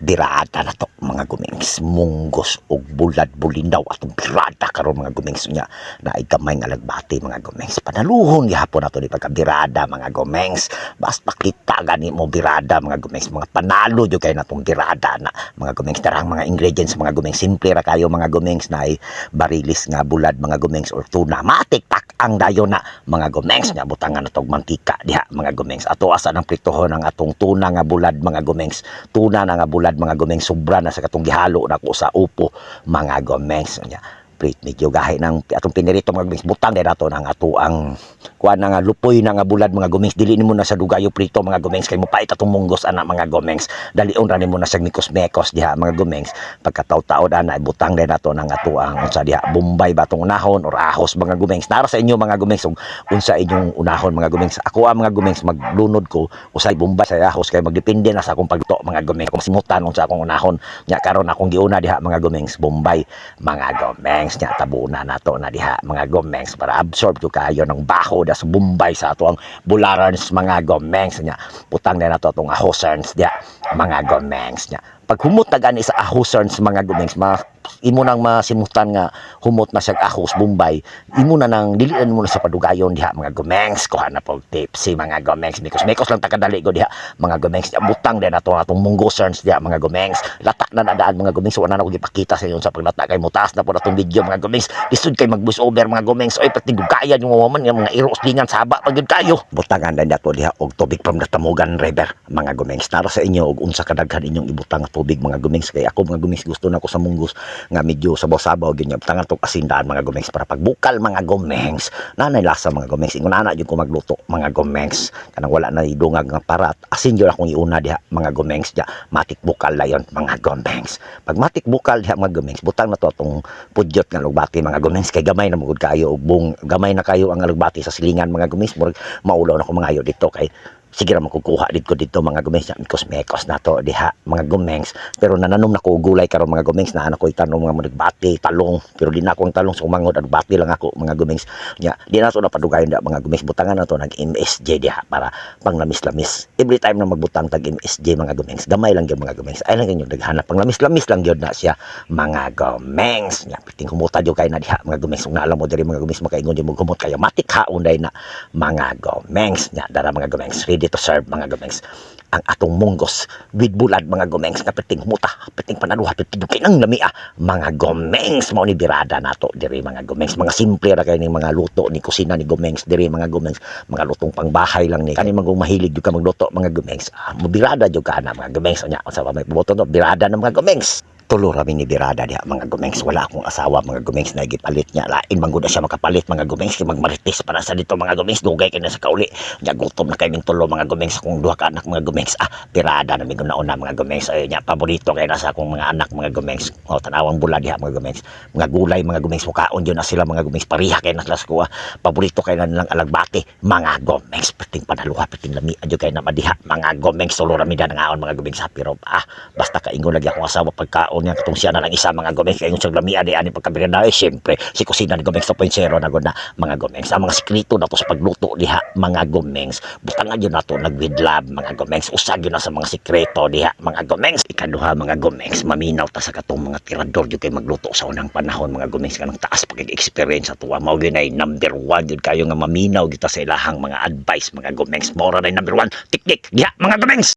birada na to mga gumings munggos ug bulad bulindaw atong birada karon mga gumings nya na ay gamay nga lagbati mga gumings panaluhon gihapon nato ni pagkabirada mga gumings basta kita gani mo birada mga gumings mga panalo jud kay natong birada na mga gumings tarang mga ingredients mga gumings simple ra kayo mga gumings na barilis nga bulad mga gumings or tuna. Matiktak ang dayo na mga gumings nga butangan natog mantika diha mga gumings ato asa ng pritohon ang atong tuna nga bulad mga gumings tuna na nga bulad mga gumeng sobra na sa katong gihalo na ko sa upo mga gumeng nya plate medyo gahi ng atong pinirito mga gumeng butang dahil nato ng ato ang kuan nga lupoy na nga bulad mga gumeng dili nimo na sa dugayo prito mga gumeng kay mo pait atong munggos ana mga gumeng dalion ra nimo na sa mikos mekos diha mga gumeng pagkataw-taw ana butang dahil nato ng ato ang unsa diha. Bombay batong unahon or ahos mga gumeng nara sa inyo mga gumeng ug unsa inyong unahon mga gumeng ako ang mga gumeng maglunod ko usay bombay sa ahos kay magdepende na sa akong pagto mga gumeng kung simutan unsa akong unahon nya karon akong giuna diha mga gumeng bombay mga gumeng nya tabuna nato na diha. Mga gumeng para absorb to kayo ng baho da sa bombay sa ato ang bularans mga gumeng nya putang na nato atong ahosans diha mga gumeng nya pag humot na gani sa ahosans mga gumeng ma imo nang masimutan nga humot na siya ahos bombay. Imo na nang dilian mo na sa padugayon diha mga gumengs ko na pog tipsy mga gumengs mikos mikos lang takadali ko diha. Mga gumengs diha butang din ato atong munggosers diha mga gumengs lata na nadaan mga gumengs wala na ko gipakita sa inyo sa paglata kay mutas na po atong video mga gumengs lisod kay mag voice over mga gumengs oy pati dugayan yung woman yung mga iros dingan saba pagid kayo. Butangan din dato diha og tubig from the Tamugan River. Mga gumengs tara sa inyo og unsa kadaghan inyong ibutang nga tubig mga gumengs kay ako mga gumengs gusto na ko sa munggos nga medyo sabaw-sabaw ganyan tangan tong asindaan mga gumengs para pagbukal mga gumengs nanay lasa mga gumengs ingon ana jud ko magluto mga gumengs kanang wala na idungag nga parat asin jud akong iuna diha mga gumengs diha. Matik bukal layon mga gumengs pag matik bukal diha mga gumengs butang na to atong pudyot nga lugbati mga gumengs kay gamay na magud kayo og bung gamay na kayo ang lugbati sa silingan mga gumengs murag maulaw na ko mga ayo dito kay sige ra makukuha dito dito mga gumengs mikos mekos na to diha mga gumengs pero nananom na ko gulay karon mga gumengs na anak ko itanong mga magbati talong pero di na akong talong sumangod ang bati lang ako mga gumengs nya di na to na padugayon da mga gumengs butangan na to nag MSJ diha para pang lamis-lamis every time na magbutang tag MSJ mga gumengs gamay lang gyud mga gumengs ay lang gyud naghanap pang lamis-lamis lang gyud na siya mga gumengs nya piting kumuta jud kay na diha mga gumengs ug naalam mo diri mga gumengs makaingon jud mo kumot kayo matik haon na mga gumengs nya dara mga gumengs ready to serve mga gumengs. Ang atong munggos with bulad mga gomengs nga piting muta piting panaluha piting dukay ng lamia. Mga gomengs mao ni birada nato diri mga gomengs mga simple ra kay ning mga luto ni kusina ni gomengs diri mga gomengs mga lutong pangbahay lang ni kani magong mahilig jud ka magluto mga gomengs ah, mabirada jud ka na mga gomengs nya sa may puboto no birada ng mga gomengs tulo rami ni Birada diha mga gumengs wala akong asawa mga gumengs na gipalit niya lain man na siya makapalit mga gumengs kay magmarites para sa dito mga gumengs dugay kay na sa kauli nya gutom na kay ning tulo mga gumengs akong duha ka anak mga gumengs ah Birada na mi una mga gumengs ay nya paborito kay na sa akong mga anak mga gumengs o tanawang bula diha mga gumengs mga gulay mga gumengs mukaon yun na sila mga gumengs pariha kay na sila sa kuha paborito kay na nilang alagbati mga gumengs pating panaluha pating lami adyo kay na madiha mga gumengs tulo rami da ngaon mga gumengs happy rob ah basta kaingon lagi akong asawa pagkaon niya katong siya na lang isa mga gomeng. Kay sa lamia di ani pagkabirada eh syempre si kusina ni gomeng 2.0 na gud na mga gomeng. Sa mga sekreto na to sa pagluto diha mga gomeng. Butangan yun nato nagwidlab mga gomeng. Usag yun na sa mga sekreto diha mga gomeng. Ikaduha mga gomeng. Maminaw ta sa katong mga tirador jud kay magluto sa unang panahon mga gomeng. Kanang taas pag experience ato mao gyud ay number 1 jud kayo nga maminaw kita sa ilahang mga advice mga gomeng. Mora na number 1 tiktik diha mga gomeng